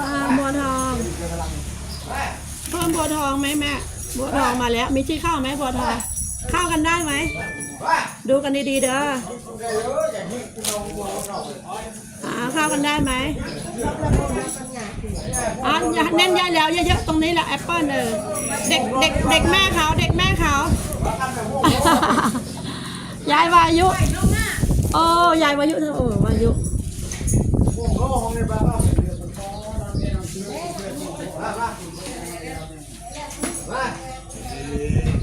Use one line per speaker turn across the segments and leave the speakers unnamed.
อ่าบัวทองเพิ่มบัวทองไหมแม่บัวทองมาแล้ว มีที่เข้าไหมบัวทองเข้ากันได้ไหม ดูกันดีๆเด้ออ่าเข้ากันได้ไหมอ่าอเน้นยายแล้วเยอะๆตรงนี้แหละแอปเปิ้ลเออเด็กเด็กเด็กแม่เขาเด็กแม่เขายายวายุ โอ้ยายวายุเธอโอ้วายุ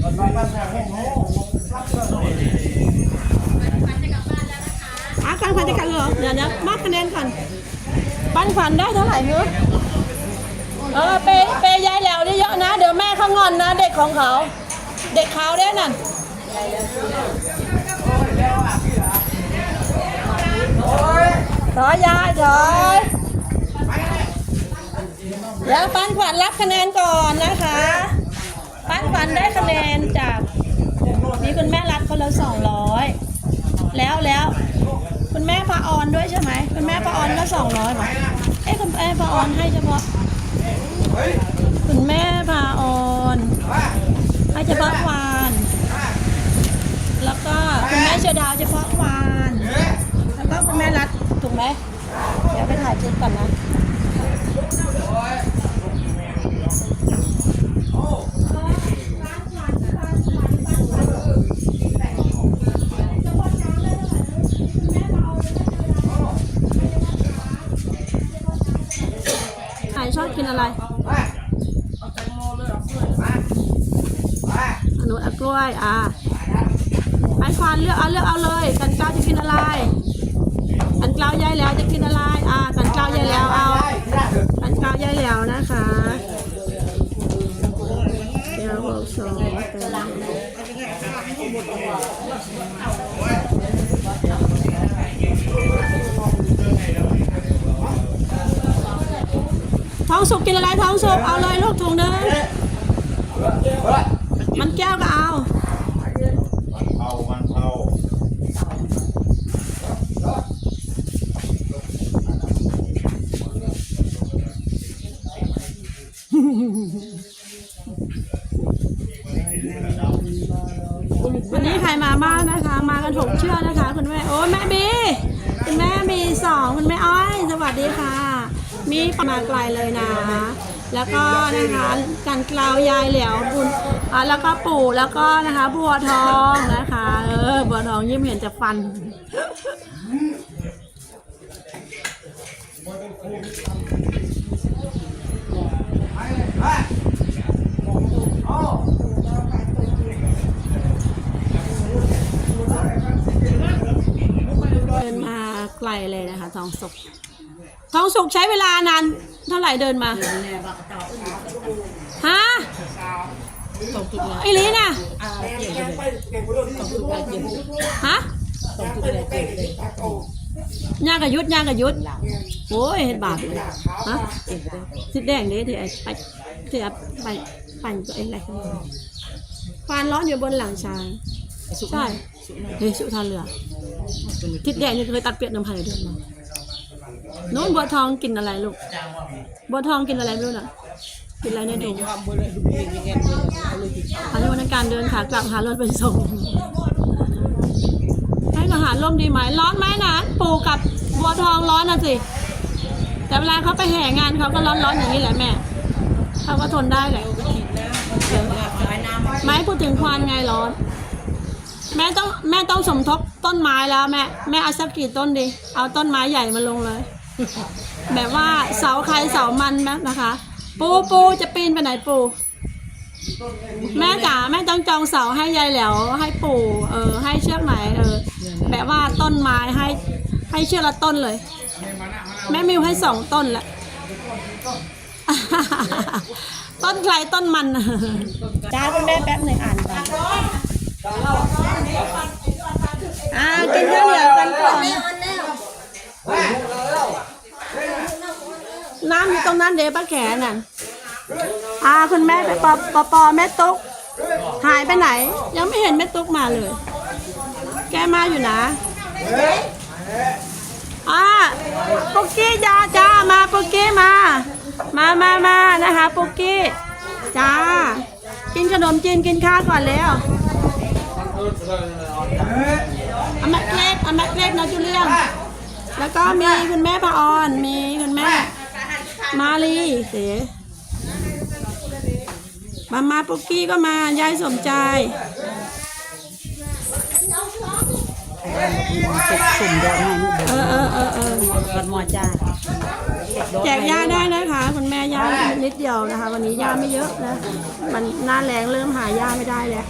อาการฝันจะกันเหรอเดี๋ยวเดี๋ยวมากคะแนนก่อนปั้นฝันได้เท่าไหร่เนอะเออเปเปย์ยายแล้วเยอะนะ เดี๋ยวแม่เขางอนนะ เด็กของเขา เด็กเขาได้นั่นถอยยายถอยเดี๋ยวปั้นขวัญรับคะแนนก่อนนะคะ ปันขวัญได้คะแนนจากนี่คุณแม่รับคนละสองร้อยแล้วแล้วคุณแม่พาออนด้วยใช่ไหมคุณแม่พาออนก็สองร้อยหรอเอ้คุณแม่พาออนให้เฉพาะคุณแม่พาออนให้เฉพาะวาน แล้วก็คุณแม่เชดาวเฉพาะวาน แล้วก็คุณแม่รัดถูกไหมเดี๋ยวไปถ่ายคลิปก่อนนะ กินอะไรอนุเอากล้วยอะไอ้ควานเลือกเอาเลือกเอาเลย กันกล้าจะกินอะไร กันกล้ายายแล้วจะกินอะไร อ่ากันกล้ายายแล้วเอา กันกล้ายายแล้วนะคะเดี๋ยวบอกสองกัน ท้องสุกกินอะไรท้องสุกเอาเลยลูกถุงหนึงมันแก้วก็เอา
เอามันเอา
วันนี้ใครมาบ้างนะคะ มากันหกเชือกนะคะ คุณแม่ โอ้ยแม่บีคุณแม่มีสองคุณแม่อ้อย สวัสดีค่ะ มีมาไกลเลยนะ แล้วก็นะคะกันกลาวยายเหลียวบุญอ่าแล้วก็ปู่แล้วก็นะคะ บัวทองนะคะ เออ บัวทองยิ้มเห็นจะฟัน เดินมาไกลเลยนะคะทองสุก ทองสุกใช้เวลานานเท่าไหร่เดินมาฮะไอ้ลีน่ะฮะย่างกับยุดย่างกับยุดโอ้ยเห็ดบาปเลยฮะสิแดงเด้ที่ไอ้ไปที่ไอ้ไปปั่นตัวเองอะไรกันฟานร้อนอยู่บนหลังช้างใช่เฮ้ยสุทานเรือทิดแดงนี่เคยตัดเปียกน้ำพายเดือนมา นู้นบัวทองกินอะไรลูก บัวทองกินอะไรไม่รู้น่ะ กินอะไรในถุงอันนี้วันการเดินขากลับหารถไปส่ง ให้ทหารร่มดีไหม ร้อนไหมนะปู่กับบัวทองร้อนนะสิ แต่เวลาเขาไปแห่งานเขาก็ร้อนๆอย่างนี้แหละแม่ เขาก็ทนได้แหละ ไม่พูดถึงควานไงร้อน แม่ต้องแม่ต้องสมทบต้นไม้แล้วแม่ แม่เอาสักกี่ต้นดี เอาต้นไม้ใหญ่มาลงเลย แบบว่าเสาใครเสามันนะนะคะ ปูปูจะปีนไปไหนปู แม่จ๋าแม่ต้องจองเสาให้ยายแหลวให้ปู่เออให้เชือกไหนเออแบบว่าต้นไม้ให้ให้เชือกละต้นเลย แม่มิวให้สองต้นละต้นใครต้นมันจ้าคุณแม่แป๊บหนึ่งอ่านก่อน อ่ากินข้าวเหนียวกันก่อน น้ำอยู่ตรงนั้นเดป้าแขนน่ะอ่าคุณแม่ไปปอปอปอแม่ตุ๊กหายไปไหน ยังไม่เห็นแม่ตุ๊กมาเลย แกมาอยู่นะอ่าปุกกี้จ้าจ้ามาปุกกี้มา มามามานะคะปุกกี้จ้า กินขนมจีนกินข้าวก่อนแล้วอาม็กเล็กอาม็กเล็กนะจูเลียนแล้วก็มีคุณแม่พระออนมีคุณแม่ มาลีเสมามาปุกกี้ก็มายายสมใจ
สุ่มยอดให้นิดเดียว
เออเออเออเออ
กันหมอจ้า
แจกยาได้นะคะคุณแม่ยานิดเดียวนะคะ วันนี้ยาไม่เยอะนะมันหน้าแรงเริ่มหายาไม่ได้แล้ว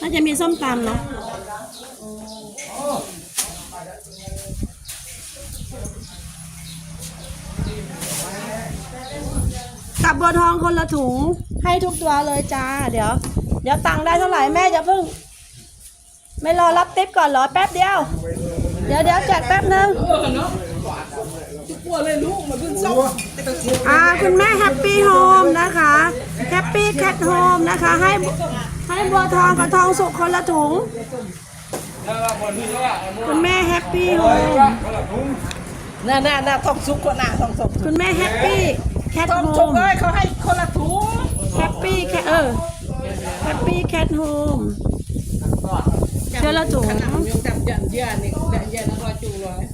น่าจะมีส้มตำเนาะกับบัวทองคนละถุงให้ทุกตัวเลยจ้า เดี๋ยว เดี๋ยวตังได้เท่าไหร่แม่จะเพิ่ง ไม่รอรับติ๊บก่อนเหรอแป๊บเดียว เดี๋ยวเดี๋ยวแจกแป๊บนึงอ่าคุณแม่แฮปปี้โฮมนะคะแฮปปี้แคทโฮมนะคะให้ให้บัวทองกับทองสุกคนละถุง คุณแม่แฮปปี้โฮม
น่าน่าน่าต้องซุกคนน่ะต้องซุก
คุณแม่แฮปปี้แคท
ต้อง
โฮ
ซุก
ม
เอ้ยเขาให้คนละถุง
แฮปปี้แคทเออแฮปปี้แคทโฮมเจอละถุง
ยังจับยันเยื่อนี่ยันเยื่อนักรอจูเลย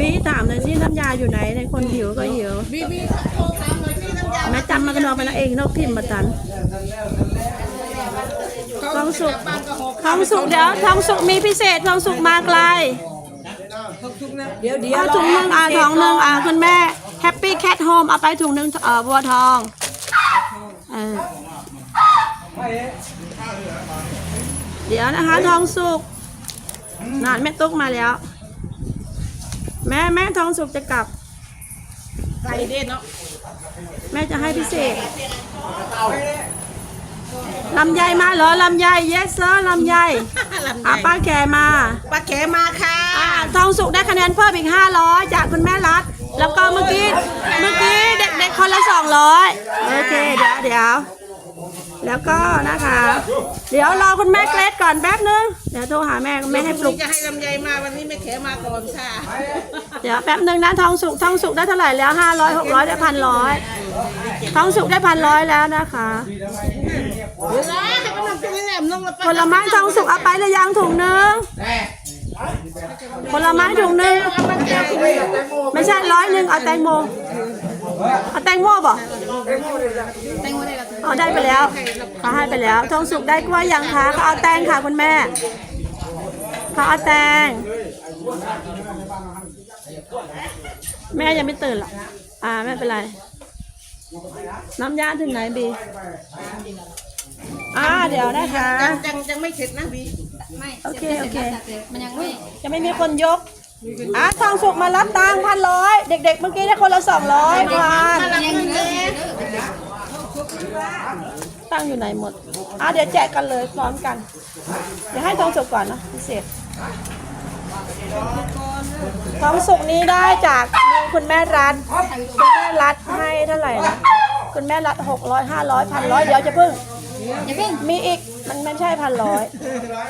บีถามเลยที่น้ำยาอยู่ไหนในคนหิวก็หิว
บีบีโทรถามหน่อยพี่น้ำยา
แม่จำมากระนองไปแล้วเองนกพิมพ์มาตันทองสุก
บ้านก็หก
ทองสุกเดี๋ยวทองสุกมีพิเศษทองสุกมาไกล
เดี๋ยวเดี๋ยว
เอาถุงหนึ่งอ่าทองหนึ่งอ่าคุณแม่แฮปปี้แคทโฮมเอาไปถุงหนึ่งเอ่อบัวทองเออเดี๋ยวนะคะทองสุกนานแม่ตุ๊กมาแล้ว แม่แม่ทองสุกจะกลับ
ใส่เด่นเนาะ
แม่จะให้พิเศษลำไยมาเหรอลำไย yes sir ลำไยอะป้าแกมา
ป้าแขมาค่ะ
อ่าทองสุกได้คะแนนเพิ่มอีก500จากคุณแม่รัฐแล้วก็เมื่อกี้เมื่อกี้เด็กๆคนละ200โอเคเดี๋ยวเดี๋ยวแล้วก็นะคะ เดี๋ยวรอคุณแม่เกรดก่อนแป๊บนึง เดี๋ยวโทรหาแม่แม่ให้ปลุก
จะให้ลำไยมาวันนี้ไม่แขมาก่อนค่ะ
เดี๋ยวแป๊บนึงนะทองสุกทองสุกได้เท่าไหร่แล้ว500 600ได้พันร้อยทองสุกได้พันร้อยแล้วนะคะ
เดี๋ยวนะให้มันนำเป็นแหลมน้องละ
ผลไม้ทองสุกเอาไปหรือยังถุงหนึงผลไม้ถุงหนึงไม่ใช่ร้อยหนึ่งเอาแตงโม เอาแตงโมบ่เอาได้ไปแล้วเขาให้ไปแล้วทองสุกได้กล้วยยังคะเขาเอาแตงค่ะคุณแม่เขาเอาแตง แม่ยังไม่ตื่นหรอกอ่าไม่เป็นไร น้ำยาถึงไหนบีอ่าเดี๋ยวนะคะ
ยังยังยังไม่เสร็จนะบี
โอเคโอเค
มันยังไม่
จะไม่มีคนยก อะทองสุกมารับตังค์พันร้อยเด็ก ๆ เมื่อกี้ได้คนละสองร้อยพัน
ยังเยอะ
ตั้งอยู่ไหนหมดอะเดี๋ยวแจกกันเลยพร้อมกัน เดี๋ยวให้ทองสุกก่อนนะพิเศษทองสุกนี้ได้จากคุณแม่รัฐคุณแม่รัฐให้เท่าไหร่นะคุณแม่รัฐหกร้อยห้าร้อยพันร้อยเดี๋ยวจะพึ่ง
อย่าเพิ่ง
มีอีกมันไม่ใช่พันร้อย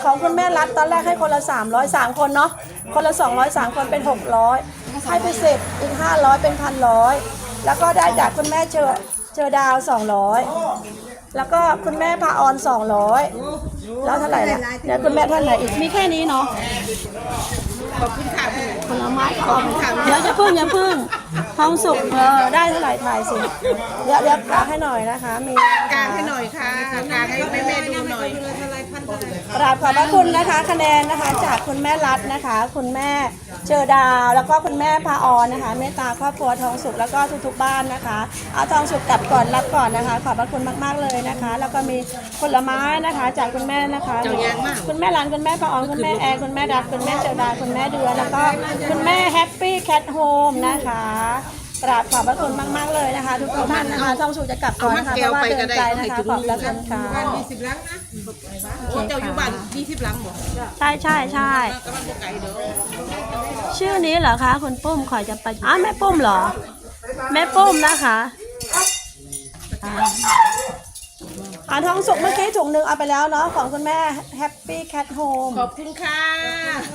ของคุณแม่รัฐตอนแรกให้คนละสามร้อยสามคนเนาะคนละสองร้อยสามคนเป็นหกร้อยให้ไปเสร็จอีกห้าร้อยเป็นพันร้อยแล้วก็ได้จากคุณแม่เจอเจอดาวสองร้อยแล้วก็คุณแม่พาออนสองร้อยแล้วเท่าไหร่เนี่ยเดี๋ยวคุณแม่ท่านไหนอีกมีแค่นี้เนาะ
ขอบคุณค่ะพี่
ผลไม้ขอบเดี๋ยวจะพึ่งอย่าพึ่งทองสุกเออได้เท่าไหร่ถ่ายสิ เดี๋ยวเดี๋ยวกางให้หน่อยนะคะ มี
กางให้หน่อยค่ะกางให้แม่แม่ๆดูหน่อย
กราบขอบพระคุณนะคะ คะแนนนะคะ จากคุณแม่รัตน์นะคะ คุณแม่เจอดาวแล้วก็คุณแม่พาออนนะคะเมตตาครอบครัวทองสุขแล้วก็ทุกๆบ้านนะคะ เอาทองสุขกลับก่อนรับก่อนนะคะ ขอบพระคุณมากๆเลยนะคะ แล้วก็มีผลไม้นะคะ จากคุณแม่นะคะ
เจ้าแยงมาก
คุณแม่รันคุณแม่พาออนคุณแม่แอร์คุณแม่รัตคุณแม่เจอดาวคุณแม่เดือนแล้วก็คุณแม่แฮปปี้แคทโฮมนะคะกราบขอบพระคุณมาก ๆ เลยนะคะ ทุกๆท่านนะคะทองสุขจะกลับก่อนนะคะเพราะว่าเดินไกลนะคะขอบพระคุณค่ะ
ยี่สิบลังนะโอ้เจ้าอยู่บ้านยี่สิบลังบ่
ใช่ใช่ใช่
กำลังบ่ไกลเด้อ
ชื่อนี้เหรอคะคุณปุ้มขอยจะไปอ้าวแม่ปุ้มเหรอ แม่ปุ้มนะคะอ่าอ่าทองสุกเมื่อกี้ถุงหนึ่งเอาไปแล้วเนาะของคุณแม่ Happy Cat Home
ขอบคุณค่ะ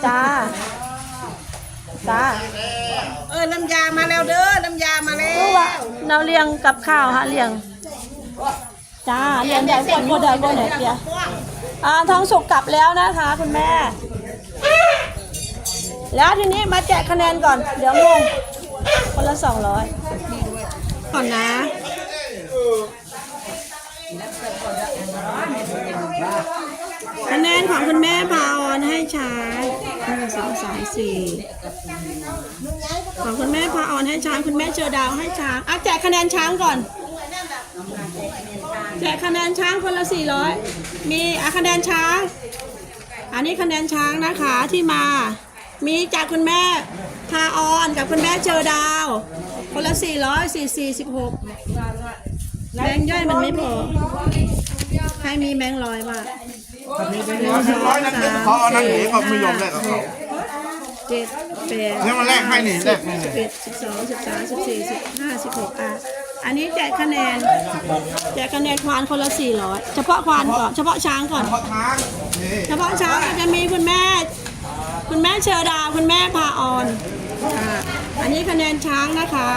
จ้า จ้า
เออน้ำยามาแล้วเด้อน้ำยามาแล้
รู้ว่าวเราเลี้ยงกับข้าวฮะเลี้ยง จ้าเลี้ยงใหญ่กว่าคนเดียวคนเดียวอ่าทองสุกกลับแล้วนะคะ คุณแม่ แล้วทีนี้มาแจกคะแนนก่อน เดี๋ยวงงคนละสองร้อยก่อนนะ คะแนนของคุณแม่พาออนให้ช้างหนึ่ง สองสามสี่ของคุณแม่พาออนให้ช้างคุณแม่เจอดาวให้ช้างอะแจกคะแนนช้างก่อน แจกคะแนนช้างคนละสี่ร้อยมีอะคะแนนช้าง อันนี้คะแนนช้างนะคะที่มา มีจากคุณแม่พาออนกับคุณแม่เจอดาว คนละสี่ร้อยสี่สี่สิบหกแบงย่อยมันไม่พอใครมีแบงร้อยบ้าง
ร้อยนั่นเขาเอนั่นหนีเขา เจ็
ดแปด
เนี่ยมันแลกให้นี่แลกให้นี่
สิบเอ็ดสิบสองสิบสามสิบสี่สิบห้าสิบหกอะอันนี้แจกคะแนนแจกคะแนนควานคนละสี่ร้อยเฉพาะควานก่อนเฉพาะช้างก่อน
เพราะทางนี่
เฉพาะช้างก็จะมีคุณแม่ คุณแม่เชอดาวคุณแม่พาออนอะอันนี้คะแนนช้างนะคะ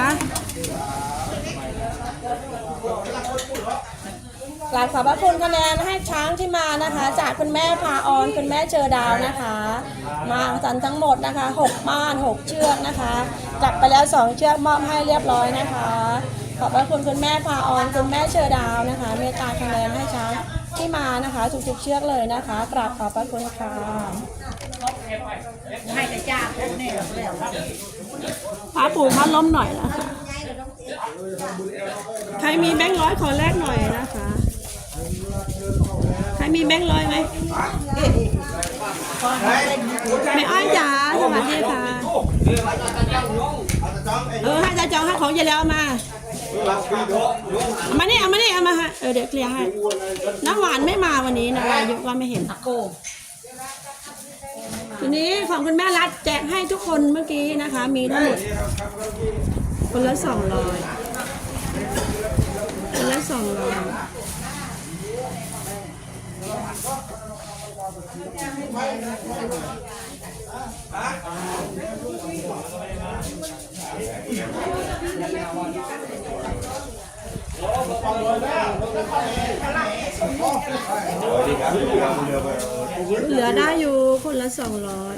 กราบขอบพระคุณคะแนนให้ช้างที่มานะคะ จากคุณแม่พาออนคุณแม่เจอดาวนะคะ มาสันทั้งหมดนะคะหกม่านหกเชือกนะคะจับไปแล้วสองเชือกมอบให้เรียบร้อยนะคะ ขอบพระคุณคุณแม่พาออนคุณแม่เชอดาวนะคะ เมตตาคะแนนให้ช้างที่มานะคะทุกๆเชือกเลยนะคะกราบขอบพระคุณค่ะ
ให้แต่จ้าคนเนี่ยแล้ว
พาปู่พัดล้มหน่อยนะคะใครมีแบงค์ร้อยขอแลกหน่อยนะคะ มีแบงค์ร้อยไหมไม่อ้อยจ๋าสวัสดีค่ะเออให้ตาจองให้ของยายแล้วมาเอามานี่เอามานี่เอามาฮะเออเดี๋ยวเคลียร์ให้น้ำหวานไม่มาวันนี้นะอายุก็ไม่เห็น
โก
ทีนี้ของคุณแม่รัดแจกให้ทุกคนเมื่อกี้นะคะ มีทั้งหมดคนละสองร้อยคนละสองร้อย เหลือได้อยู่คนละสองร้อย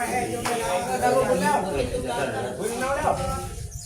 มาเลย
แล้ว